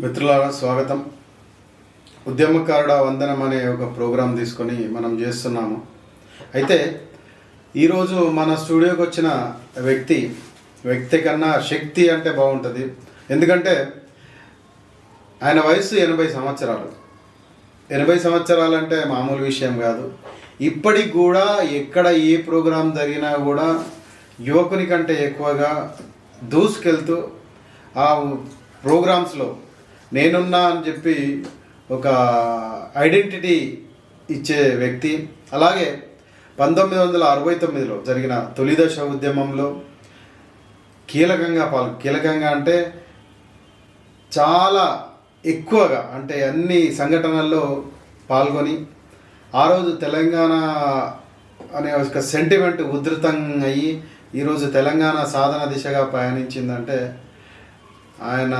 మిత్రులారా స్వాగతం. ఉద్యమకారుడ వందనం అనే ఒక ప్రోగ్రాం తీసుకొని మనం చేస్తున్నాము. అయితే ఈరోజు మన స్టూడియోకి వచ్చిన వ్యక్తి వ్యక్తి కన్నా శక్తి అంటే బాగుంటుంది. ఎందుకంటే ఆయన వయసు ఎనభై సంవత్సరాలు. ఎనభై సంవత్సరాలు అంటే మామూలు విషయం కాదు. ఇప్పటికి కూడా ఎక్కడ ఏ ప్రోగ్రాం జరిగినా కూడా యువకుని కంటే ఎక్కువగా దూసుకెళ్తూ ఆ ప్రోగ్రామ్స్లో నేనున్నా అని చెప్పి ఒక ఐడెంటిటీ ఇచ్చే వ్యక్తి. అలాగే పంతొమ్మిది వందల అరవై తొమ్మిదిలో జరిగిన తొలిదశ ఉద్యమంలో కీలకంగా పాల్ కీలకంగా అంటే చాలా ఎక్కువగా అంటే అన్ని సంఘటనల్లో పాల్గొని ఆ రోజు తెలంగాణ అనే ఒక సెంటిమెంట్ ఉధృతం అయ్యి ఈరోజు తెలంగాణ సాధన దిశగా పయనించిందంటే ఆయన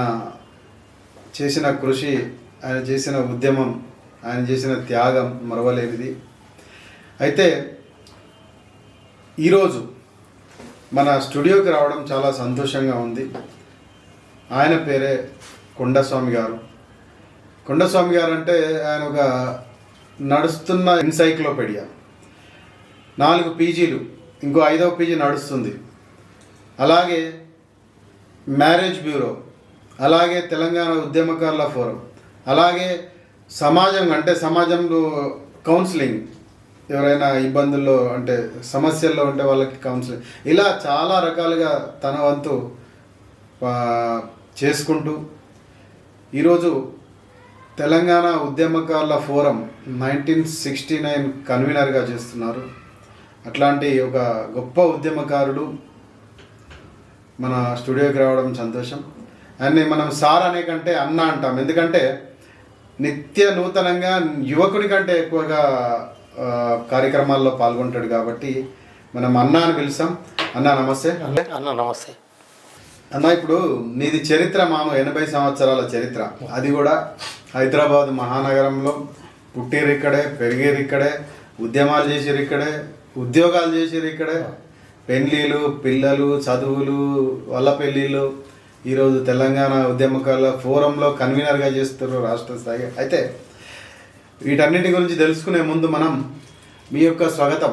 చేసిన కృషి ఆయన చేసిన ఉద్యమం ఆయన చేసిన త్యాగం మరవలేనిది. అయితే ఈరోజు మన స్టూడియోకి రావడం చాలా సంతోషంగా ఉంది. ఆయన పేరే కొండస్వామి గారు. కొండస్వామి గారు అంటే ఆయన ఒక నడుస్తున్న ఎన్సైక్లోపీడియా. నాలుగు పీజీలు ఇంకో ఐదవ పీజీ నడుస్తుంది. అలాగే మ్యారేజ్ బ్యూరో అలాగే తెలంగాణ ఉద్యమకారుల ఫోరం. అలాగే సమాజం అంటే సమాజంలో కౌన్సిలింగ్ ఎవరైనా ఇబ్బందుల్లో అంటే సమస్యల్లో ఉంటే వాళ్ళకి కౌన్సిలింగ్. ఇలా చాలా రకాలుగా తన వంతు చేసుకుంటూ ఈరోజు తెలంగాణ ఉద్యమకారుల ఫోరం నైన్టీన్ సిక్స్టీ నైన్ కన్వీనర్గా చేస్తున్నారు. అట్లాంటి ఒక గొప్ప ఉద్యమకారుడు మన స్టూడియోకి రావడం సంతోషం. ఆయన్ని మనం సార్ అనే కంటే అన్న అంటాం. ఎందుకంటే నిత్య నూతనంగా యువకుడి కంటే ఎక్కువగా కార్యక్రమాల్లో పాల్గొంటాడు కాబట్టి మనం అన్న అని పిలుస్తాం. అన్న నమస్తే. అన్న నమస్తే. అన్న ఇప్పుడు నీది చరిత్ర మామ ఎనభై సంవత్సరాల చరిత్ర. అది కూడా హైదరాబాద్ మహానగరంలో పుట్టిరు ఇక్కడే పెరిగిరు ఇక్కడే ఉద్యమాలు చేసిరు ఇక్కడే ఉద్యోగాలు చేసిరు ఇక్కడే. పెళ్ళిళ్ళు పిల్లలు చదువులు వల్ల పెళ్ళిళ్ళు ఈరోజు తెలంగాణ ఉద్యమకాల ఫోరంలో కన్వీనర్గా చేస్తారు రాష్ట్ర స్థాయి. అయితే వీటన్నిటి గురించి తెలుసుకునే ముందు మనం మీ యొక్క స్వాగతం.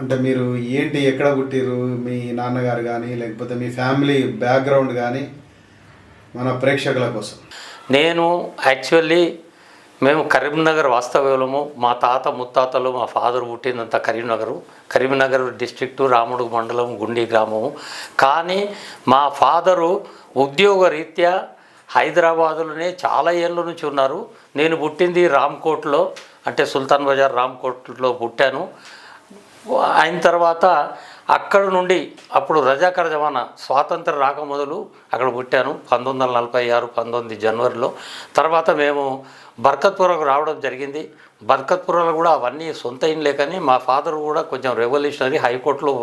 అంటే మీరు ఏంటి ఎక్కడ పుట్టిరు మీ నాన్నగారు కానీ లేకపోతే మీ ఫ్యామిలీ బ్యాక్గ్రౌండ్ కానీ మన ప్రేక్షకుల కోసం. నేను యాక్చువల్లీ మేము కరీంనగర్ వాస్తవ్యులము. మా తాత ముత్తాతలు మా ఫాదర్ పుట్టిందంతా కరీంనగర్. కరీంనగర్ డిస్ట్రిక్టు రాముడు మండలం గుండి గ్రామము. కానీ మా ఫాదరు ఉద్యోగ రీత్యా హైదరాబాదులోనే చాలా ఏళ్ళ నుంచి ఉన్నారు. నేను పుట్టింది రామ్కోట్లో అంటే సుల్తాన్ బజార్ రామ్కోట్లో పుట్టాను. అయిన తర్వాత అక్కడ నుండి అప్పుడు రజాకర్ జమానా స్వాతంత్ర రాక మొదలు అక్కడ పుట్టాను. పంతొమ్మిది వందల నలభై ఆరు పంతొమ్మిది జనవరిలో. తర్వాత మేము బర్కత్పురకు రావడం జరిగింది. బర్కత్పురలో కూడా అవన్నీ సొంత ఇండ్లే కానీ మా ఫాదర్ కూడా కొంచెం రెవల్యూషనరీ హైకోర్టులో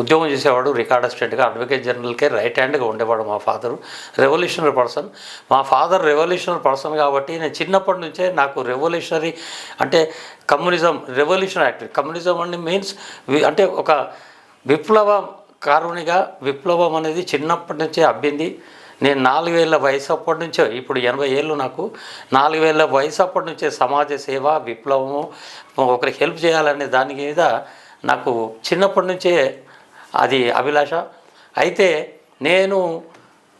ఉద్యోగం చేసేవాడు రికార్డ్ అసిస్టెంట్గా అడ్వకేట్ జనరల్కే రైట్ హ్యాండ్గా ఉండేవాడు మా ఫాదరు. Revolutionary person. మా ఫాదర్ రెవల్యూషనరీ పర్సన్ కాబట్టి నేను చిన్నప్పటి నుంచే నాకు రెవల్యూషనరీ అంటే కమ్యూనిజం రెవల్యూషన్ యాక్ట్ కమ్యూనిజం అని మీన్స్ అంటే ఒక విప్లవ కారుణిగా విప్లవం అనేది చిన్నప్పటి నుంచే అబ్బింది. నేను నాలుగేళ్ళ వయసు అప్పటి నుంచే ఇప్పుడు ఎనభై ఏళ్ళు నాకు నాలుగేళ్ళ వయసు అప్పటి నుంచే సమాజ సేవ విప్లవము ఒకరికి హెల్ప్ చేయాలనే దాని మీద నాకు చిన్నప్పటి నుంచే అది అభిలాష. అయితే నేను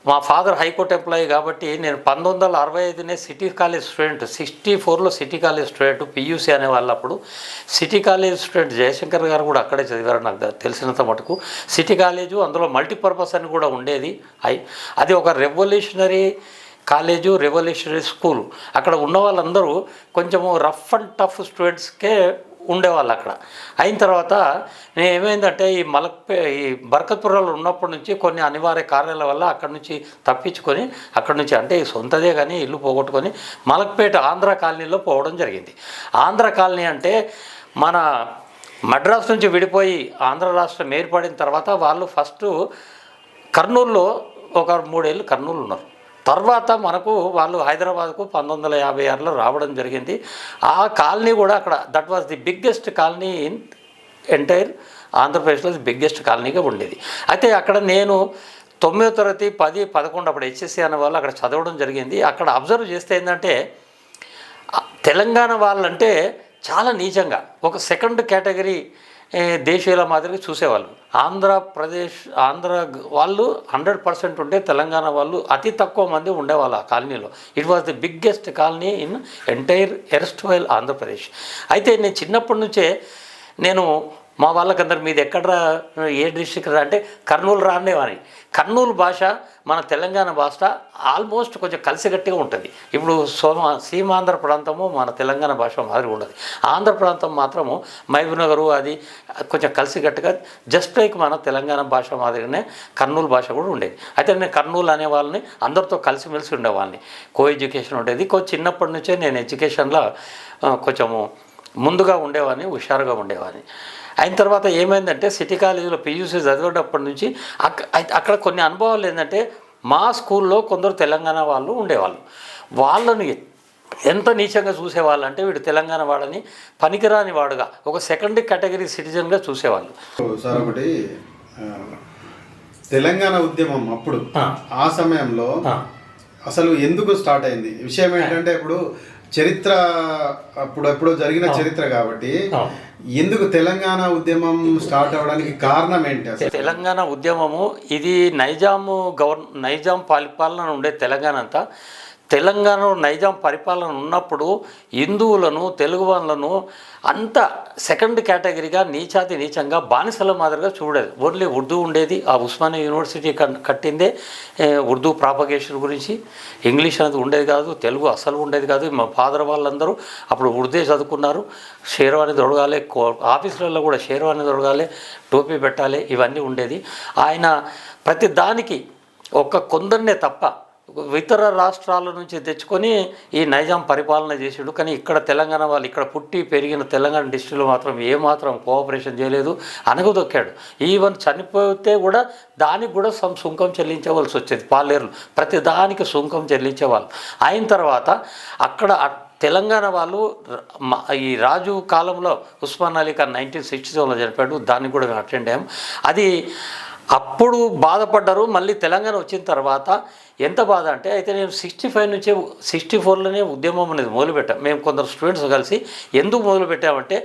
మా ఫాదర్ హైకోర్టు ఎంప్లాయీ కాబట్టి నేను పంతొమ్మిది వందల అరవై ఐదునే సిటీ కాలేజ్ స్టూడెంట్ సిక్స్టీ ఫోర్లో సిటీ కాలేజ్ స్టూడెంట్ పియూసీ అనే వాళ్ళప్పుడు city college student Jayashankar garu కూడా అక్కడే చదివారు నాకు తెలిసినంత మటుకు. సిటీ కాలేజు అందులో మల్టీపర్పస్ అని కూడా ఉండేది. అది ఒక రెవల్యూషనరీ కాలేజు రెవల్యూషనరీ స్కూల్. అక్కడ ఉన్న వాళ్ళందరూ కొంచెము రఫ్ అండ్ టఫ్ స్టూడెంట్స్కే ఉండేవాళ్ళు అక్కడ. అయిన తర్వాత నేను ఏమైందంటే ఈ మలక్పే ఈ బర్కత్పురంలో ఉన్నప్పటి నుంచి కొన్ని అనివార్య కార్యాల వల్ల అక్కడి నుంచి తప్పించుకొని అక్కడి నుంచి అంటే ఈ సొంతదే కానీ ఇల్లు పోగొట్టుకొని మలక్పేట ఆంధ్ర కాలనీలో పోవడం జరిగింది. ఆంధ్ర కాలనీ అంటే మన మద్రాసు నుంచి విడిపోయి ఆంధ్ర రాష్ట్రం ఏర్పడిన తర్వాత వాళ్ళు ఫస్ట్ కర్నూలులో ఒక మూడేళ్ళు కర్నూలు ఉన్నారు తర్వాత మనకు వాళ్ళు హైదరాబాద్కు పంతొమ్మిది వందల యాభై ఆరులో రావడం జరిగింది. ఆ కాలనీ కూడా అక్కడ that was the biggest colony in entire ఆంధ్రప్రదేశ్లో బిగ్గెస్ట్ కాలనీగా ఉండేది. అయితే అక్కడ నేను తొమ్మిదో తరగతి పది పదకొండు అప్పుడు హెచ్ఎస్సి అనే వాళ్ళు అక్కడ చదవడం జరిగింది. అక్కడ అబ్జర్వ్ చేస్తే ఏంటంటే తెలంగాణ వాళ్ళంటే చాలా నీచంగా ఒక సెకండ్ కేటగిరీ దేశీయుల మాదిరిగా చూసేవాళ్ళు. ఆంధ్రప్రదేశ్ ఆంధ్ర వాళ్ళు హండ్రెడ్ పర్సెంట్ ఉంటే తెలంగాణ వాళ్ళు అతి తక్కువ మంది ఉండేవాళ్ళు ఆ కాలనీలో. It was the biggest colony in entire erstwhile Andhra Pradesh. అయితే నేను చిన్నప్పటి నుంచే నేను మా వాళ్ళకందరు మీది ఎక్కడ ఏ డిస్టిక్ రా అంటే కర్నూలు రానేవాని కర్నూలు భాష మన తెలంగాణ భాష ఆల్మోస్ట్ కొంచెం కలిసిగట్టిగా ఉంటుంది. ఇప్పుడు సోమ సీమాంధ్ర ప్రాంతము మన తెలంగాణ భాష మాదిరి ఉండదు. ఆంధ్ర ప్రాంతం మాత్రము మహబూబ్నగరు అది కొంచెం కలిసిగట్టుగా జస్ట్ లైక్ మన తెలంగాణ భాష మాదిరిగానే కర్నూలు భాష కూడా ఉండేది. అయితే నేను కర్నూలు అనే వాళ్ళని అందరితో కలిసిమెలిసి ఉండేవాళ్ళని కో ఎడ్యుకేషన్ ఉండేది. కొంచెం చిన్నప్పటి నుంచే నేను ఎడ్యుకేషన్లో కొంచెము ముందుగా ఉండేవాడిని హుషారుగా ఉండేవాడిని. అయిన తర్వాత ఏమైందంటే సిటీ కాలేజీలో పీయూసీ చదివేటప్పటి నుంచి అక్కడ కొన్ని అనుభవాలు ఏంటంటే మా స్కూల్లో కొందరు తెలంగాణ వాళ్ళు ఉండేవాళ్ళు వాళ్ళని ఎంత నీచంగా చూసేవాళ్ళు అంటే వీడు తెలంగాణ వాడని పనికిరాని వాడుగా ఒక సెకండ్ కేటగిరీ సిటిజన్గా చూసేవాళ్ళు సార్ ఒకటి తెలంగాణ ఉద్యమం అప్పుడు ఆ. సమయంలో. అసలు ఎందుకు స్టార్ట్ అయింది విషయం ఏంటంటే ఇప్పుడు చరిత్ర అప్పుడు ఎప్పుడో జరిగిన చరిత్ర కాబట్టి. ఎందుకు తెలంగాణ ఉద్యమం స్టార్ట్ అవడానికి కారణం ఏంటి అసలు తెలంగాణ ఉద్యమము ఇది నైజాము గవర్ నైజాం పరిపాలన ఉండే తెలంగాణ అంతా తెలంగాణలో నైజాం పరిపాలన ఉన్నప్పుడు హిందువులను తెలుగు వాళ్ళను అంత సెకండ్ కేటగిరీగా నీచాతి నీచంగా బానిసల మాదిరిగా చూడేది ఓన్లీ ఉర్దూ ఉండేది. ఆ ఉస్మానియా యూనివర్సిటీ కట్టిందే ఉర్దూ ప్రాపగేషన్ గురించి. ఇంగ్లీష్ అనేది ఉండేది కాదు తెలుగు అసలు ఉండేది కాదు. మా ఫాదర్ వాళ్ళందరూ అప్పుడు ఉర్దే చదువుకున్నారు. షేర్వాణి దొడగాలి కో- ఆఫీసులలో కూడా షేర్వాణి దొడగాలి టోపీ పెట్టాలి ఇవన్నీ ఉండేది. ఆయన ప్రతి దానికి ఒక్క కొందరినే తప్ప ఇతర రాష్ట్రాల నుంచి తెచ్చుకొని ఈ నైజాం పరిపాలన చేసాడు. కానీ ఇక్కడ తెలంగాణ వాళ్ళు ఇక్కడ పుట్టి పెరిగిన తెలంగాణ డిస్టిక్లో మాత్రం ఏమాత్రం కోఆపరేషన్ చేయలేదు. అనగదొక్కాడు ఈవెన్ చనిపోతే కూడా దానికి కూడా సమ్ సుంకం చెల్లించవలసి వచ్చేది పాలేరులు. ప్రతి దానికి సుంకం చెల్లించేవాళ్ళు. అయిన తర్వాత అక్కడ తెలంగాణ వాళ్ళు ఈ రాజు కాలంలో ఉస్మాన్ అలీ ఖాన్ నైన్టీన్ సిక్స్టీ సెవెన్లో చనిపోయాడు. దాన్ని కూడా మేము అటెండ్ అయ్యాం. అది అప్పుడు బాధపడ్డారు. మళ్ళీ తెలంగాణ వచ్చిన తర్వాత ఎంత బాధ అంటే అయితే నేను సిక్స్టీ ఫైవ్ నుంచే సిక్స్టీ ఫోర్లోనే ఉద్యమం అనేది మొదలుపెట్టాం. మేము కొందరు స్టూడెంట్స్ కలిసి ఎందుకు మొదలుపెట్టామంటే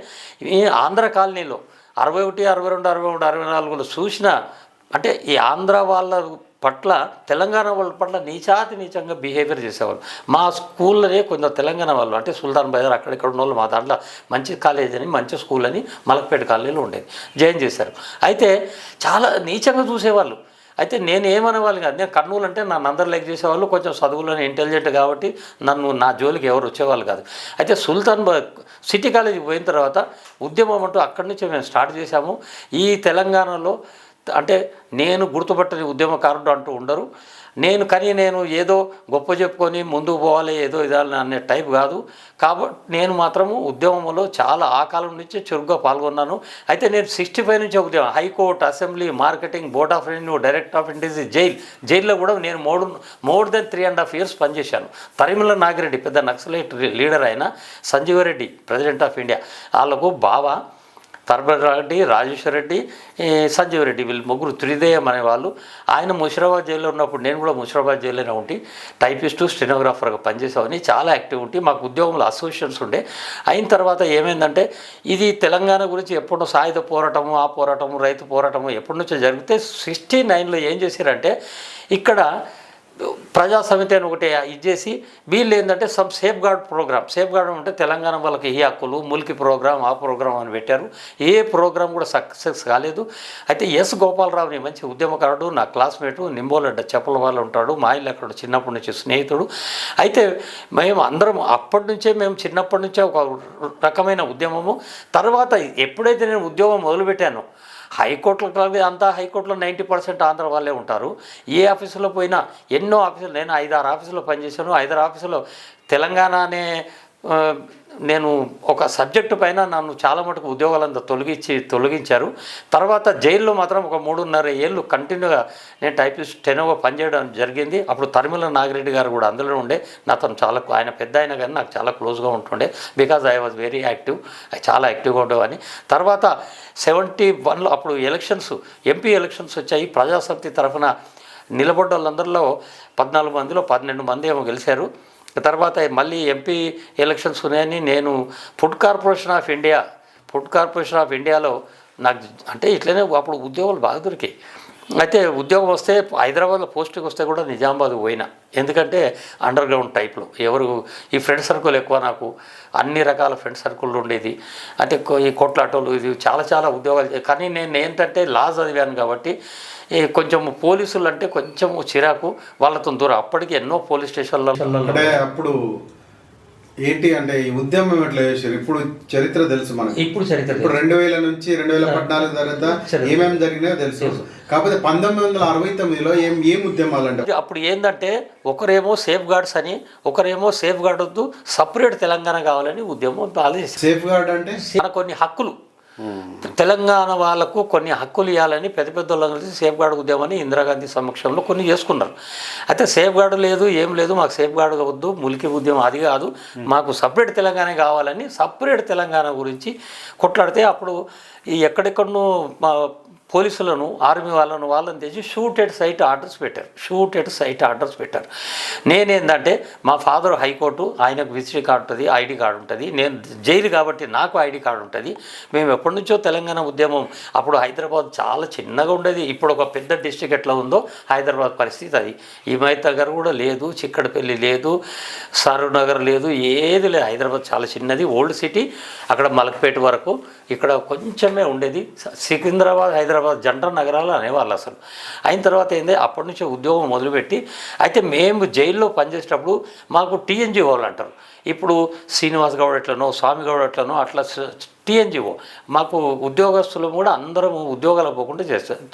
ఈ ఆంధ్ర కాలనీలో అరవై ఒకటి అరవై రెండు అరవై మూడు అరవై నాలుగులో చూసిన అంటే ఈ ఆంధ్ర వాళ్ళ పట్ల తెలంగాణ వాళ్ళ పట్ల నీచాతి నీచంగా బిహేవియర్ చేసేవాళ్ళు. మా స్కూల్లోనే కొందరు తెలంగాణ వాళ్ళు అంటే సుల్తాన్ బజార్ అక్కడిక్కడ ఉన్న వాళ్ళు మా దాంట్లో మంచి కాలేజ్ అని మంచి స్కూల్ అని మలక్పేట కాలనీలో ఉండేది. జాయిన్ చేశారు. అయితే చాలా నీచంగా చూసేవాళ్ళు. అయితే నేను ఏమనేవాళ్ళు కాదు నేను కర్నూలు అంటే నన్ను అందరు లైక్ చేసేవాళ్ళు కొంచెం చదువులోనే ఇంటెలిజెంట్ కాబట్టి నన్ను నా జోలికి ఎవరు వచ్చేవాళ్ళు కాదు. అయితే సుల్తాన్ బ- సిటీ కాలేజీకి పోయిన తర్వాత ఉద్యమం అంటూ అక్కడి నుంచి మేము స్టార్ట్ చేశాము. ఈ తెలంగాణలో అంటే నేను గుర్తుపట్టని ఉద్యమకారుడు అంటూ ఉండరు. నేను కానీ నేను ఏదో గొప్ప చెప్పుకొని ముందుకు పోవాలి ఏదో ఇదాలని అనే టైప్ కాదు. కాబట్టి నేను మాత్రము ఉద్యమంలో చాలా ఆ కాలం నుంచి చురుగ్గా పాల్గొన్నాను. అయితే నేను సిక్స్టీ ఫైవ్ నుంచి ఉద్యమం high court assembly marketing board of revenue direct of industry jail. జైల్లో కూడా నేను more more than three and half years పనిచేశాను. పరిమళ నాగిరెడ్డి పెద్ద నక్సలైట్ లీడర్ అయిన సంజీవరెడ్డి ప్రెసిడెంట్ ఆఫ్ ఇండియా. వాళ్ళకు బావ రెడ్డి రాజేశ్వర రెడ్డి సంజీవ్ రెడ్డి వీళ్ళు ముగ్గురు త్రిదేయం అనేవాళ్ళు. ఆయన ముషిరాబాద్ జైల్లో ఉన్నప్పుడు నేను కూడా ముషిరాబాద్ జైల్లోనే ఉండి టైపిస్టు స్టెనోగ్రాఫర్గా పనిచేసామని చాలా యాక్టివ్ ఉంటే. మాకు ఉద్యోగంలో అసోసియేషన్స్ ఉండే. అయిన తర్వాత ఏమైందంటే ఇది తెలంగాణ గురించి ఎప్పుడో సాయుధ పోరాటము ఆ పోరాటము రైతు పోరాటము ఎప్పటి నుంచో జరిగితే సిక్స్టీ నైన్లో ఏం చేశారంటే ఇక్కడ ప్రజా సమితి అని ఒకటి ఇచ్చేసి వీళ్ళు ఏంటంటే some safeguard programme safeguard అంటే తెలంగాణ వాళ్ళకి ఈ హక్కులు ములికి ప్రోగ్రామ్ ఆ ప్రోగ్రామ్ అని పెట్టారు. ఏ ప్రోగ్రామ్ కూడా సక్సెస్ కాలేదు. అయితే ఎస్ గోపాలరావుని మంచి ఉద్యమకారుడు నా క్లాస్మేటు నింబోలడ్డ చెప్పల వాళ్ళు ఉంటాడు. మా ఇల్లు అక్కడ చిన్నప్పటి నుంచి స్నేహితుడు. అయితే మేము అందరం అప్పటి నుంచే మేము చిన్నప్పటి నుంచే ఒక రకమైన ఉద్యమము. తర్వాత ఎప్పుడైతే నేను ఉద్యోగం మొదలుపెట్టానో హైకోర్టులో అంతా హైకోర్టులో నైంటీ పర్సెంట్ ఆంధ్ర వాళ్ళే ఉంటారు. ఏ ఆఫీసులో పోయినా ఎన్నో ఆఫీసులు నేను ఐదారు ఆఫీసులో పనిచేశాను. ఐదారు ఆఫీసులో తెలంగాణ అనే నేను ఒక సబ్జెక్టు పైన నన్ను చాలా మటుకు ఉద్యోగాలంతా తొలగించి తొలగించారు. తర్వాత జైల్లో మాత్రం ఒక మూడున్నర ఏళ్ళు కంటిన్యూగా నేను టైపిస్ట్ టెనోగా పనిచేయడం జరిగింది. అప్పుడు తరిమల నాగిరెడ్డి గారు కూడా అందులో ఉండే. నాతో చాలా ఆయన పెద్ద అయినా కానీ నాకు చాలా క్లోజ్గా ఉంటుండే. Because I was very active. చాలా యాక్టివ్గా ఉండేవాడిని. తర్వాత సెవెంటీ వన్లో అప్పుడు ఎలక్షన్స్ ఎంపీ ఎలక్షన్స్ వచ్చాయి. ప్రజాశక్తి తరఫున నిలబడ్డ వాళ్ళందరిలో పద్నాలుగు మందిలో పన్నెండు మంది ఏమో గెలిచారు తర్వాత మళ్ళీ ఎంపీ ఎలక్షన్స్ ఉన్నాయని నేను food corporation of India food corporation of ఇండియాలో నాకు అంటే ఇట్లనే అప్పుడు ఉద్యోగాలు బాగా దొరికాయి. అయితే ఉద్యోగం వస్తే హైదరాబాద్లో పోస్టింగ్ వస్తే కూడా నిజామాబాద్ పోయినా. ఎందుకంటే అండర్ గ్రౌండ్ టైప్లో. ఎవరు ఈ ఫ్రెండ్ సర్కిల్ ఎక్కువ నాకు. అన్ని రకాల ఫ్రెండ్ సర్కిల్ ఉండేది. అంటే ఈ కొట్లాటోలు ఇది చాలా చాలా ఉద్యోగాలు కానీ నేను ఏంటంటే లా చదివాను కాబట్టి కొంచెం పోలీసులు అంటే కొంచెం చిరాకు. వాళ్ళతో దూరం. అప్పటికి ఎన్నో పోలీస్ స్టేషన్లలో అంటే అప్పుడు ఏంటి అంటే ఈ ఉద్యమం ఎట్లా చేశారు? ఇప్పుడు చరిత్ర తెలుసు మనకి. ఇప్పుడు చరిత్ర ఇప్పుడు రెండు వేల నుంచి రెండు వేల పద్నాలుగు తర్వాత. ఏమేమి జరిగినాయో తెలుసు. కాకపోతే పంతొమ్మిది వందల అరవై తొమ్మిదిలో ఏం ఏం ఉద్యమాలు అంటే? అప్పుడు ఏంటంటే ఒకరేమో సేఫ్ గార్డ్స్ అని ఒకరేమో సేఫ్ గార్డ్ వద్దు సపరేట్ తెలంగాణ కావాలని ఉద్యమం ఆలోచిస్తారు సేఫ్ గార్డ్ అంటే? మన కొన్ని హక్కులు తెలంగాణ వాళ్ళకు కొన్ని హక్కులు ఇవ్వాలని పెద్ద పెద్ద వాళ్ళని సేఫ్ గార్డ్ ఉద్యమాన్ని ఇందిరాగాంధీ సమక్షంలో కొన్ని చేసుకున్నారు. అయితే సేఫ్ గార్డ్ లేదు ఏం లేదు మాకు సేఫ్ గార్డ్ వద్దు ములికి ఉద్యమం అది కాదు. మాకు సపరేట్ తెలంగాణ కావాలని సపరేట్ తెలంగాణ గురించి కొట్లాడితే అప్పుడు ఈ ఎక్కడెక్కడనో మా పోలీసులను ఆర్మీ వాళ్ళను వాళ్ళని తెచ్చి షూట్ ఎట్ సైట్ ఆర్డర్స్ పెట్టారు. షూట్ ఎట్ సైట్ ఆర్డర్స్ పెట్టారు. నేనేందంటే మా ఫాదర్ హైకోర్టు ఆయనకు విజిటింగ్ కార్డు ఉంటుంది ఐడి కార్డు ఉంటుంది. నేను జైలు కాబట్టి నాకు ఐడి కార్డు ఉంటుంది. మేము ఎప్పటి నుంచో తెలంగాణ ఉద్యమం. అప్పుడు హైదరాబాద్ చాలా చిన్నగా ఉండేది. ఇప్పుడు ఒక పెద్ద డిస్టిక్ ఎట్లా ఉందో హైదరాబాద్ పరిస్థితి అది. హిమాయత్ నగర్ కూడా లేదు చిక్కడపల్లి లేదు సరూర్ నగర్ లేదు ఏది లేదు. హైదరాబాద్ చాలా చిన్నది ఓల్డ్ సిటీ. అక్కడ మలక్పేట వరకు ఇక్కడ కొంచెమే ఉండేది. సికింద్రాబాద్ హైదరాబాద్ హైదరాబాద్ జంట నగరాలు అనేవాళ్ళు అసలు. అయిన తర్వాత ఏంది అప్పటి నుంచి ఉద్యోగం మొదలుపెట్టి అయితే మేము జైల్లో పనిచేసేటప్పుడు మాకు టీఎన్జీ వాళ్ళు అంటారు. ఇప్పుడు శ్రీనివాస్ గౌడ్ ఎట్లనో స్వామి గౌడ్ ఎట్లనో అట్లా టీఎన్జిఓ. మాకు ఉద్యోగస్తులు కూడా అందరము ఉద్యోగాలు పోకుండా చేస్తారు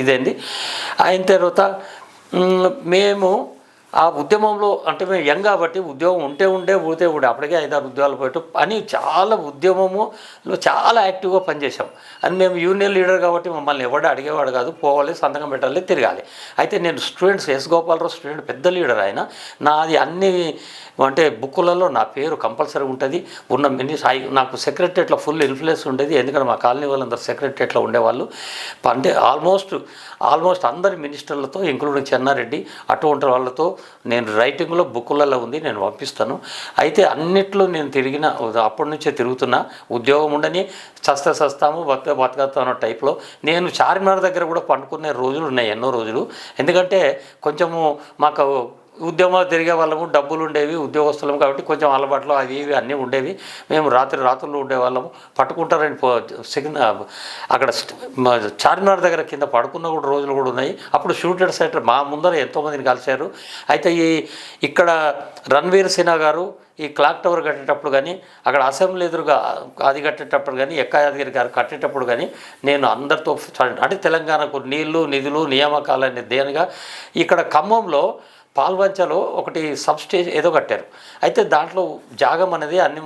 ఇదేంది. అయిన తర్వాత మేము ఆ ఉద్యమంలో అంటే మేము యంగ్ కాబట్టి ఉద్యోగం ఉంటే ఉండే పోతే ఉండే అప్పటికే ఐదారు ఉద్యోగాలు పోయటం అని చాలా ఉద్యమములో చాలా యాక్టివ్గా పనిచేసాం అని మేము యూనియన్ లీడర్ కాబట్టి మమ్మల్ని ఎవడు అడిగేవాడు కాదు. పోవాలి సంతకం పెట్టాలి తిరగాలి. అయితే నేను స్టూడెంట్స్ ఎస్ గోపాలరావు స్టూడెంట్ పెద్ద లీడర్ ఆయన. నాది అన్ని అంటే బుక్కులలో నా పేరు కంపల్సరీ ఉంటుంది. ఉన్న మినిస్ నాకు సెక్రటరియట్లో ఫుల్ ఇన్ఫ్లుయెన్స్ ఉండేది. ఎందుకంటే మా కాలనీ వాళ్ళందరూ సెక్రటరియట్లో ఉండేవాళ్ళు. అంటే ఆల్మోస్ట్ ఆల్మోస్ట్ అందరి మినిస్టర్లతో ఇంక్లూడింగ్ చెన్నారెడ్డి అటువంటి వాళ్ళతో నేను రైటింగ్లో బుక్కులలో ఉంది నేను పంపిస్తాను. అయితే అన్నిట్లో నేను తిరిగిన అప్పటి నుంచే తిరుగుతున్నా ఉద్యోగం ఉండని చస్త సస్తాము బతక బతకస్తాను టైప్లో నేను చార్మినార్ దగ్గర కూడా పండుకునే రోజులు ఉన్నాయి ఎన్నో రోజులు. ఎందుకంటే కొంచెము మాకు ఉద్యమాలు తిరిగే వాళ్ళము డబ్బులు ఉండేవి ఉద్యోగస్తులం కాబట్టి కొంచెం అలవాట్లు అవి ఇవి అన్నీ ఉండేవి. మేము రాత్రి రాత్రులు ఉండేవాళ్ళము పట్టుకుంటారని పో అక్కడ చార్మినార్ దగ్గర కింద పడుకున్న కూడా రోజులు కూడా ఉన్నాయి. అప్పుడు షూటెడ్ సైట్ మా ముందర ఎంతోమందిని కలిశారు. అయితే ఈ ఇక్కడ రణ్వీర్ సిన్హా గారు ఈ క్లాక్ టవర్ కట్టేటప్పుడు కానీ అక్కడ అసెంబ్లీ ఎదురుగా అది కట్టేటప్పుడు కానీ ఎక్కాయాదగిరి గారు కట్టేటప్పుడు కానీ నేను అందరితో అంటే తెలంగాణకు నీళ్ళు నిధులు నియామకాలనే దేనిగా ఇక్కడ ఖమ్మంలో పాల్వంచలో ఒకటి సబ్స్టేజ్ ఏదో కట్టారు. అయితే దాంట్లో జాగం అనేది అన్ని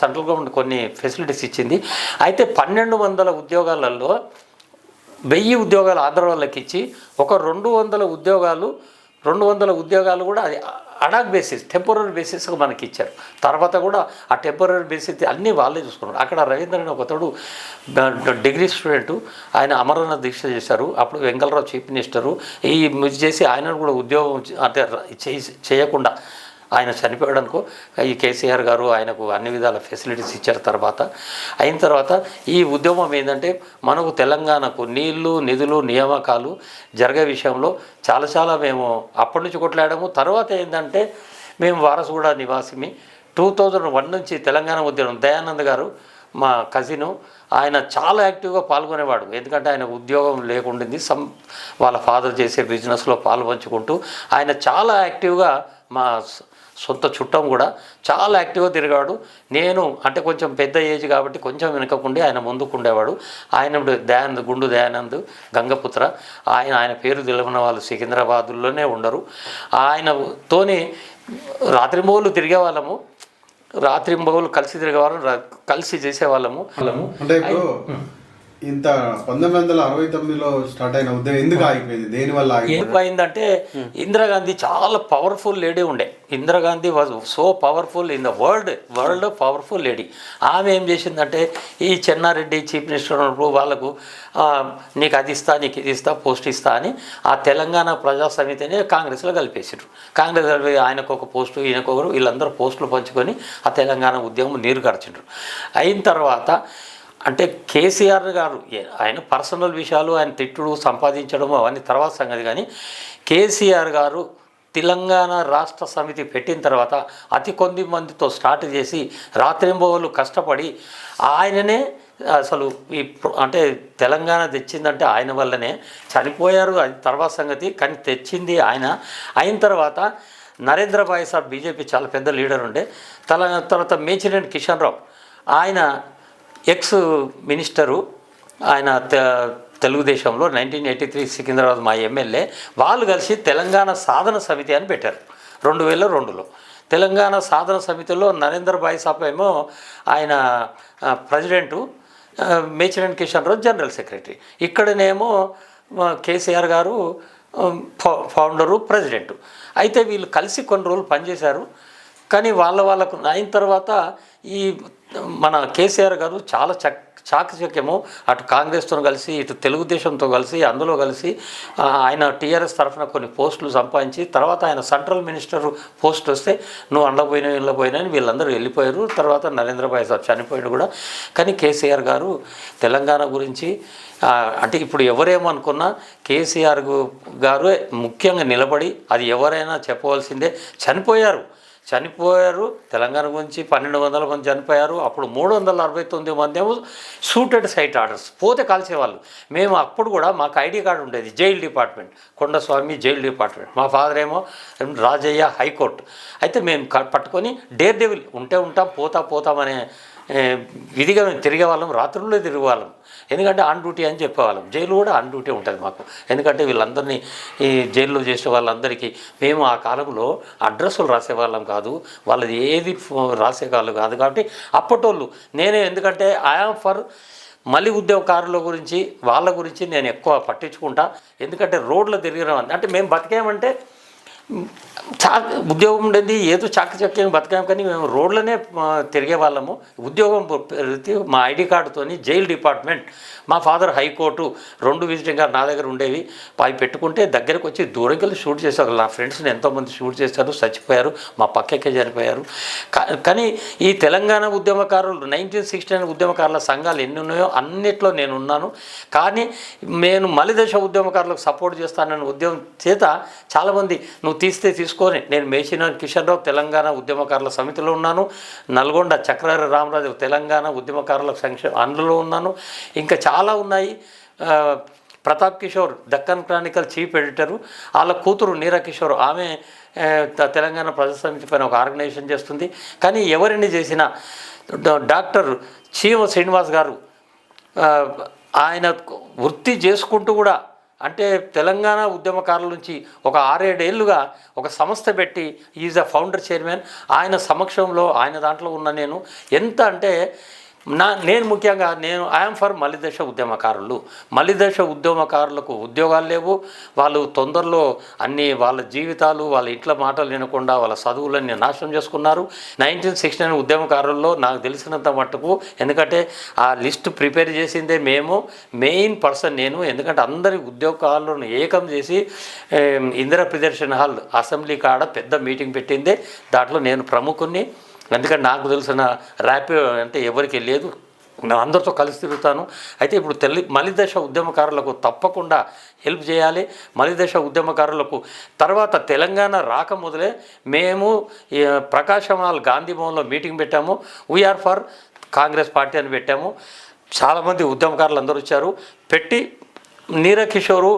సెంట్రల్ గవర్నమెంట్ కొన్ని ఫెసిలిటీస్ ఇచ్చింది. అయితే పన్నెండు వందల ఉద్యోగాలలో వెయ్యి ఉద్యోగాలు ఆంధ్ర వాళ్ళకి ఇచ్చి ఒక రెండు వందల ఉద్యోగాలు రెండు వందల ఉద్యోగాలు కూడా అది అడాక్ బేసిస్ టెంపరీ బేసిస్గా మనకి ఇచ్చారు తర్వాత కూడా ఆ టెంపరీ బేసిస్ అన్నీ వాళ్ళే చూసుకున్నారు. అక్కడ రవీంద్రన్ ఒకతడు డిగ్రీ స్టూడెంట్ ఆయన అమరనాథ్ దీక్ష చేశారు. అప్పుడు వెంకలరావు చీఫ్ మినిస్టరు ఈ ఇది చేసి ఆయన కూడా ఉద్యోగం అంటే చేయకుండా ఆయన చనిపోయాడు అనుకో ఈ కేసీఆర్ గారు ఆయనకు అన్ని విధాల ఫెసిలిటీస్ ఇచ్చారు తర్వాత. అయిన తర్వాత ఈ ఉద్యమం ఏంటంటే మనకు తెలంగాణకు నీళ్ళు నిధులు నియామకాలు జరిగే విషయంలో చాలా చాలా మేము అప్పటి నుంచి కొట్లాడాము. తర్వాత ఏంటంటే మేము వారసుగూడ నివాసిమి. టూ థౌజండ్ వన్ నుంచి తెలంగాణ ఉద్యమం దయానంద్ గారు మా కజిను ఆయన చాలా యాక్టివ్గా పాల్గొనేవాడు. ఎందుకంటే ఆయన ఉద్యోగం లేకుండింది సమ్ వాళ్ళ ఫాదర్ చేసే బిజినెస్లో పాలుపంచుకుంటూ ఆయన చాలా యాక్టివ్గా మా సొంత చుట్టం కూడా చాలా యాక్టివ్గా తిరిగాడు. నేను అంటే కొంచెం పెద్ద ఏజ్ కాబట్టి కొంచెం వెనుకకుండి ఆయన ముందుకు ఉండేవాడు ఆయన దయానంద్ గుండు దయానంద్ గంగపుత్ర. ఆయన ఆయన పేరు తెలియని వాళ్ళు సికింద్రాబాదులోనే ఉండరు. ఆయనతోని రాత్రింబోలు తిరిగే వాళ్ళము రాత్రింబోలు కలిసి తిరిగేవాళ్ళం రా- కలిసి చేసేవాళ్ళము. వాళ్ళము అంటే ఇంత పంతొమ్మిది వందల అరవై తొమ్మిదిలో స్టార్ట్ అయిన ఉద్యమం ఎందుకు ఆగిపోయింది? దేని వల్ల ఆగిపోయింది? ఏమైందంటే ఇందిరాగాంధీ చాలా పవర్ఫుల్ లేడీ ఉండే. Indira Gandhi was so powerful in the world world powerful lady ఆమె ఏం చేసిందంటే ఈ చెన్నారెడ్డి చీఫ్ మినిస్టర్ ఉన్నప్పుడు వాళ్ళకు ఆ, నీకు అది ఇస్తా నీకు ఇది ఇస్తా పోస్ట్ ఇస్తా అని ఆ తెలంగాణ ప్రజా సమితిని కాంగ్రెస్లో కలిపేసారు కాంగ్రెస్ కలిపి ఆయనకు ఒక పోస్టు ఈయనకు ఒకరు వీళ్ళందరూ పోస్టులు పంచుకొని ఆ తెలంగాణ ఉద్యమం నీరు గడిచిండ్రు. అయిన తర్వాత అంటే కేసీఆర్ గారు ఆయన పర్సనల్ విషయాలు ఆయన తిట్టుడు సంపాదించడం అవన్నీ తర్వాత సంగతి కానీ కేసీఆర్ గారు తెలంగాణ రాష్ట్ర సమితి పెట్టిన తర్వాత అతి కొద్ది మందితో స్టార్ట్ చేసి రాత్రింబవళ్ళు కష్టపడి ఆయననే అసలు ఈ అంటే తెలంగాణ తెచ్చిందంటే ఆయన వల్లనే చనిపోయారు అది తర్వాత సంగతి కానీ తెచ్చింది ఆయన. అయిన తర్వాత నరేంద్ర భాయ్ సార్ బీజేపీ చాలా పెద్ద లీడర్ ఉండే. తల తర్వాత మేచిరెడ్డి కిషన్ రావు ఆయన ఎక్స్ మినిస్టరు ఆయన తెలుగుదేశంలో నైన్టీన్ ఎయిటీ త్రీ సికింద్రాబాద్ మా ఎమ్మెల్యే వాళ్ళు కలిసి తెలంగాణ సాధన సమితి అని పెట్టారు. రెండు వేల రెండులో. తెలంగాణ సాధన సమితిలో నరేంద్ర భాయ్ సాబ్ ఏమో ఆయన ప్రెసిడెంటు ఆ, కిషన్ రావు జనరల్ సెక్రటరీ. ఇక్కడనేమో కేసీఆర్ గారు ఫౌ- ఫౌండరు ప్రెసిడెంట్. అయితే వీళ్ళు కలిసి కొన్ని రోజులు పనిచేశారు. కానీ వాళ్ళ వాళ్ళకు అయిన తర్వాత ఈ మన కేసీఆర్ గారు చాలా చక్ చాకచక్యము. అటు కాంగ్రెస్తో కలిసి ఇటు తెలుగుదేశంతో కలిసి అందులో కలిసి ఆయన టీఆర్ఎస్ తరఫున కొన్ని పోస్టులు సంపాదించి తర్వాత ఆయన సెంట్రల్ మినిస్టర్ పోస్ట్ వస్తే నువ్వు అండపోయినా ఇళ్ళపోయినా అని వీళ్ళందరూ వెళ్ళిపోయారు. తర్వాత నరేంద్ర భాయ్ సార్ చనిపోయాడు కూడా. కానీ కేసీఆర్ గారు తెలంగాణ గురించి అంటే ఇప్పుడు ఎవరేమనుకున్నా కేసీఆర్ గారు ముఖ్యంగా నిలబడి అది ఎవరైనా చెప్పవలసిందే చనిపోయారు. చనిపోయారు తెలంగాణ గురించి పన్నెండు వందల మంది చనిపోయారు అప్పుడు మూడు వందల అరవై తొమ్మిది మంది ఏమో సూటెడ్ సైట్ ఆర్డర్స్ పోతే కాల్చేవాళ్ళు. మేము అప్పుడు కూడా మాకు ఐడి కార్డు ఉండేది jail department Kondaswamy jail department. మా ఫాదర్ ఏమో రాజయ్య హైకోర్టు. అయితే మేము పట్టుకొని డేర్ డెవిల్ ఉంటే ఉంటాం పోతా పోతామనే విధిగా మేము తిరిగే వాళ్ళం రాత్రుల్లో తిరిగేవాళ్ళం. ఎందుకంటే ఆన్ డ్యూటీ అని చెప్పేవాళ్ళం. జైలు కూడా ఆన్ డ్యూటీ ఉంటుంది మాకు. ఎందుకంటే వీళ్ళందరినీ ఈ జైల్లో చేసే వాళ్ళందరికీ మేము ఆ కాలంలో అడ్రస్సులు రాసేవాళ్ళం కాదు. వాళ్ళది ఏది ఫో- రాసేవాళ్ళు కాదు. కాబట్టి అప్పటోళ్ళు నేనే ఎందుకంటే ఐఆమ్ ఫర్ మళ్ళీ ఉద్యోగకారుల గురించి వాళ్ళ గురించి నేను ఎక్కువ పట్టించుకుంటా. ఎందుకంటే రోడ్లో తిరిగిన అంటే మేము బతికేమంటే చా ఉద్యోగం ఉండేది ఏదో చాకచక్యం బతకాం కానీ మేము రోడ్లనే తిరిగే వాళ్ళము. ఉద్యోగం ప్రతి మా ఐడి కార్డుతోని జైల్ డిపార్ట్మెంట్ మా ఫాదర్ హైకోర్టు రెండు విజిటింగ్ కార్డు నా దగ్గర ఉండేవి. అవి పెట్టుకుంటే దగ్గరకు వచ్చి దూరం వెళ్ళి షూట్ చేసేవాళ్ళు నా ఫ్రెండ్స్ని ఎంతోమంది షూట్ చేశారు చచ్చిపోయారు మా పక్కకే చనిపోయారు. కా- కానీ ఈ తెలంగాణ ఉద్యమకారులు నైన్టీన్ సిక్స్టీ నైన్ ఉద్యమకారుల సంఘాలు ఎన్ని ఉన్నాయో అన్నిట్లో నేను ఉన్నాను కానీ నేను మలిదశ ఉద్యమకారులకు సపోర్ట్ చేస్తానని ఉద్యమం చేత చాలామంది నువ్వు తీస్తే తీసుకొని. నేను మేచిన కిషన్రావు తెలంగాణ ఉద్యమకారుల సమితిలో ఉన్నాను. నల్గొండ చక్రారి రామరాజు తెలంగాణ ఉద్యమకారుల సంక్షేమ అందులో ఉన్నాను. ఇంకా చాలా ఉన్నాయి. Pratap Kishore Deccan Chronicle chief editor. వాళ్ళ కూతురు నీరా కిషోర్ ఆమె తెలంగాణ ప్రజా సమితి పైన ఒక ఆర్గనైజేషన్ చేస్తుంది. కానీ ఎవరిని చేసినా డాక్టర్ చీమ శ్రీనివాస్ గారు ఆయన వృత్తి చేసుకుంటూ కూడా అంటే తెలంగాణ ఉద్యమకారుల నుంచి ఒక ఆరేడేళ్ళుగా ఒక సంస్థ పెట్టి ఈజ్ అ ఫౌండర్ చైర్మన్. ఆయన సమక్షంలో ఆయన దాంట్లో ఉన్న నేను. ఎంత అంటే నా నేను ముఖ్యంగా నేను ఐఎమ్ ఫర్ మలిదశ ఉద్యమకారులు. మలిదశ ఉద్యమకారులకు ఉద్యోగాలు లేవు. వాళ్ళు తొందరలో అన్ని వాళ్ళ జీవితాలు వాళ్ళ ఇంట్లో మాటలు వినకుండా వాళ్ళ చదువులన్నీ నాశనం చేసుకున్నారు. నైన్టీన్ సిక్స్టీ నైన్ ఉద్యమకారుల్లో నాకు తెలిసినంత మట్టుకు ఎందుకంటే ఆ లిస్ట్ ప్రిపేర్ చేసిందే మేము మెయిన్ పర్సన్ నేను. ఎందుకంటే అందరి ఉద్యోగాలను ఏకం చేసి ఇందిరా ప్రదర్శన హాల్ అసెంబ్లీ కాడ పెద్ద మీటింగ్ పెట్టిందే. దాంట్లో నేను ప్రముఖుని ఎందుకంటే నాకు తెలిసిన ర్యాపి అంటే ఎవరికి లేదు. నేను అందరితో కలిసి తిరుగుతాను. అయితే ఇప్పుడు తెల్లి మలిదశ ఉద్యమకారులకు తప్పకుండా హెల్ప్ చేయాలి. మలిదశ ఉద్యమకారులకు తర్వాత తెలంగాణ రాక మొదలే మేము ప్రకాశమాల్ గాంధీ భవన్లో మీటింగ్ పెట్టాము. వీఆర్ ఫర్ కాంగ్రెస్ పార్టీ అని పెట్టాము. చాలామంది ఉద్యమకారులు అందరూ వచ్చారు. పెట్టి నీరకిషోరు కిషోరు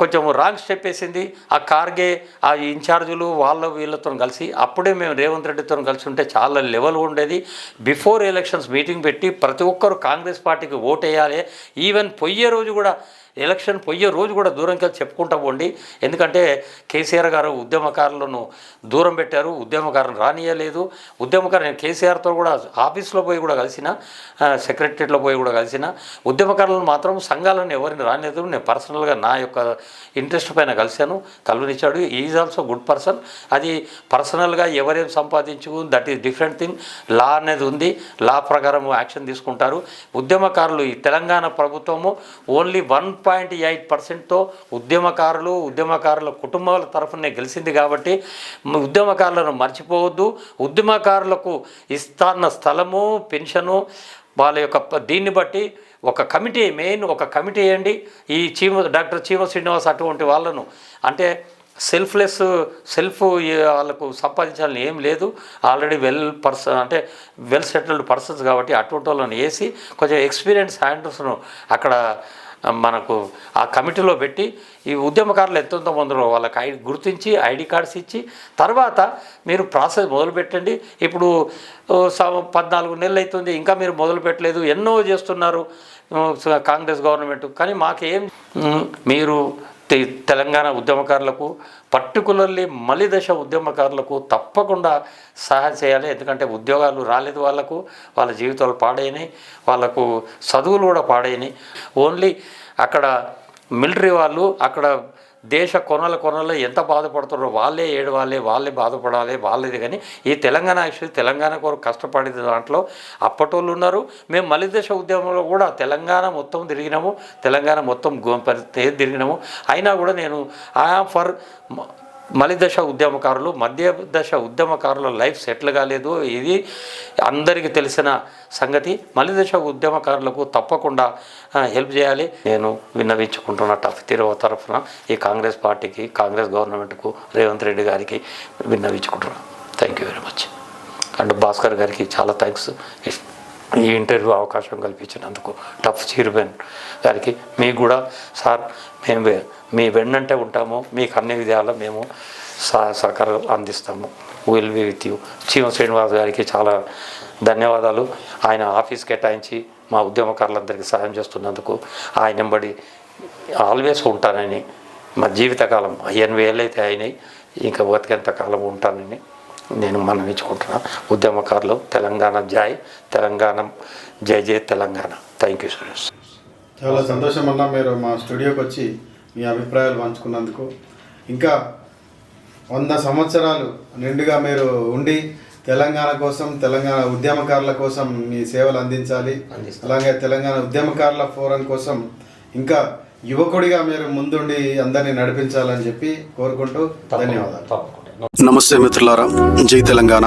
కొంచెం రాంగ్ స్టెప్ వేసింది ఆ కార్గే ఆ ఇన్ఛార్జులు వాళ్ళ వీళ్ళతో కలిసి అప్పుడే మేము రేవంత్ రెడ్డితో కలిసి ఉంటే చాలా లెవెల్ ఉండేది. బిఫోర్ ఎలక్షన్స్ మీటింగ్ పెట్టి ప్రతి ఒక్కరు కాంగ్రెస్ పార్టీకి ఓట్ వేయాలి ఈవెన్ పొయ్యే రోజు కూడా ఎలక్షన్ పోయే రోజు కూడా దూరం కలిసి చెప్పుకుంటా పోండి. ఎందుకంటే కేసీఆర్ గారు ఉద్యమకారులను దూరం పెట్టారు. ఉద్యమకారులను రానియలేదు. ఉద్యమకారు నేను కేసీఆర్తో కూడా ఆఫీస్లో పోయి కూడా కలిసిన సెక్రటరీలో పోయి కూడా కలిసిన. ఉద్యమకారులను మాత్రం సంఘాలను ఎవరిని రానిదు నేను పర్సనల్గా నా యొక్క ఇంట్రెస్ట్ పైన కలిశాను. కలువనిచ్చాడు ఈజ్ ఆల్సో గుడ్ పర్సన్ అది పర్సనల్గా ఎవరేం సంపాదించు దట్ ఈస్ డిఫరెంట్ థింగ్ లా అనేది ఉంది. లా ప్రకారం యాక్షన్ తీసుకుంటారు. ఉద్యమకారులు ఈ తెలంగాణ ప్రభుత్వము ఓన్లీ వన్ పాయింట్ ఎయిట్ పర్సెంట్తో ఉద్యమకారులు ఉద్యమకారుల కుటుంబాల తరఫునే గెలిచింది కాబట్టి ఉద్యమకారులను మర్చిపోవద్దు. ఉద్యమకారులకు ఇస్తాన్న స్థలము పెన్షను వాళ్ళ యొక్క దీన్ని బట్టి ఒక కమిటీ మెయిన్ ఒక కమిటీ వేయండి. ఈ చీమ డాక్టర్ చీమ శ్రీనివాస్ అటువంటి వాళ్ళను. అంటే సెల్ఫ్లెస్ సెల్ఫ్ వాళ్ళకు సంపాదించాలని ఏం లేదు. ఆల్రెడీ వెల్ పర్సన్ అంటే వెల్ సెటిల్డ్ పర్సన్స్ కాబట్టి అటువంటి వాళ్ళని వేసి కొంచెం ఎక్స్పీరియన్స్ హ్యాండర్స్ను అక్కడ మనకు ఆ కమిటీలో పెట్టి ఈ ఉద్యమకారులు ఎంతెంత మందిలో వాళ్ళకి ఐడి గుర్తించి ఐడి కార్డ్స్ ఇచ్చి తర్వాత మీరు ప్రాసెస్ మొదలు పెట్టండి. ఇప్పుడు స- పద్నాలుగు నెలలు అవుతుంది ఇంకా మీరు మొదలు పెట్టలేదు ఎన్నో చేస్తున్నారు కాంగ్రెస్ గవర్నమెంట్. కానీ మాకేం మీరు తెలంగాణ ఉద్యమకారులకు పర్టికులర్లీ మలిదశ ఉద్యమకారులకు తప్పకుండా సహాయం చేయాలి. ఎందుకంటే ఉద్యోగాలు రాలేదు వాళ్ళకు వాళ్ళ జీవితాలు పాడైనాయి వాళ్ళకు చదువులు కూడా పాడైనాయి. ఓన్లీ అక్కడ మిలిటరీ వాళ్ళు అక్కడ దేశ కొనల కొనలో ఎంత బాధపడుతున్నారో వాళ్ళే ఏడవాలి వాళ్ళే బాధపడాలి వాళ్ళది కానీ ఈ తెలంగాణ యాక్చువల్లీ తెలంగాణ కొరకు కష్టపడేది దాంట్లో అప్పటోళ్ళు ఉన్నారు. మేము మలిదేశ ఉద్యమంలో కూడా తెలంగాణ మొత్తం తిరిగినాము తెలంగాణ మొత్తం తిరిగినాము. అయినా కూడా నేను ఐఆమ్ ఫర్ మలిదశ ఉద్యమకారులు మధ్య దశ ఉద్యమకారుల లైఫ్ సెటిల్ కాలేదు. ఇది అందరికీ తెలిసిన సంగతి. మలిదశ ఉద్యమకారులకు తప్పకుండా హెల్ప్ చేయాలి. నేను విన్నవించుకుంటున్న టఫ్ తిరువ తరఫున ఈ కాంగ్రెస్ పార్టీకి కాంగ్రెస్ గవర్నమెంట్కు రేవంత్ రెడ్డి గారికి విన్నవించుకుంటున్నాను thank you very much and Bhaskar గారికి చాలా థ్యాంక్స్ ఈ ఇంటర్వ్యూ అవకాశం కల్పించినందుకు టఫ్ చీర్మన్ గారికి మీకు కూడా సార్ మేము వే- మీ వెన్నంటే ఉంటాము మీకు అన్ని విధాలా మేము సహకారం అందిస్తాము. విల్ బి విత్ యూ చీమ శ్రీనివాస్ గారికి చాలా ధన్యవాదాలు. ఆయన ఆఫీస్ కేటాయించి మా ఉద్యమకారులందరికీ సహాయం చేస్తున్నందుకు ఆయన బడి ఆల్వేస్ ఉంటానని మా జీవితకాలం ఎనభై ఏళ్ళు అయితే అయినాయి ఇంకా బతికేంత కాలం ఉంటానని నేను మనవించుకుంటున్నా. ఉద్యమకారులు తెలంగాణ జాయ్ తెలంగాణ జై జై తెలంగాణ. థ్యాంక్ యూ సురేష్ చాలా సంతోషం అన్న మీరు మా స్టూడియోకి వచ్చి మీ అభిప్రాయాలు పంచుకున్నందుకు. ఇంకా వంద సంవత్సరాలు నిండుగా మీరు ఉండి తెలంగాణ కోసం తెలంగాణ ఉద్యమకారుల కోసం మీ సేవలు అందించాలి. అలాగే తెలంగాణ ఉద్యమకారుల ఫోరం కోసం ఇంకా యువకుడిగా మీరు ముందుండి అందరినీ నడిపించాలని చెప్పి కోరుకుంటూ ధన్యవాదాలు. నమస్తే మిత్రులారా జై తెలంగాణ.